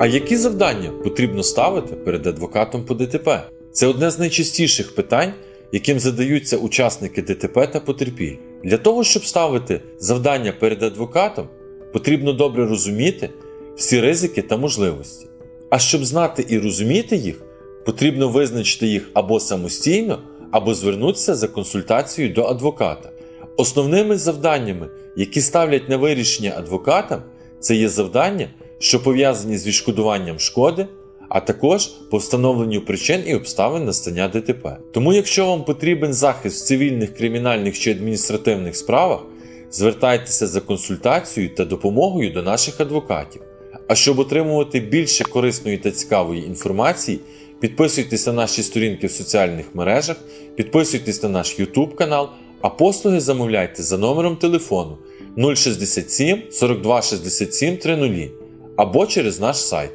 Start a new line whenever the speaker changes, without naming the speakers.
А які завдання потрібно ставити перед адвокатом по ДТП? Це одне з найчастіших питань, яким задаються учасники ДТП та потерпіль. Для того, щоб ставити завдання перед адвокатом, потрібно добре розуміти всі ризики та можливості. А щоб знати і розуміти їх, потрібно визначити їх або самостійно, або звернутися за консультацією до адвоката. Основними завданнями, які ставлять на вирішення адвокатам, це є завдання, що пов'язані з відшкодуванням шкоди, а також по встановленню причин і обставин настання ДТП. Тому, якщо вам потрібен захист в цивільних, кримінальних чи адміністративних справах, звертайтеся за консультацією та допомогою до наших адвокатів. А щоб отримувати більше корисної та цікавої інформації, підписуйтесь на наші сторінки в соціальних мережах, підписуйтесь на наш YouTube канал, а послуги замовляйте за номером телефону 067 42 67 30 або через наш сайт.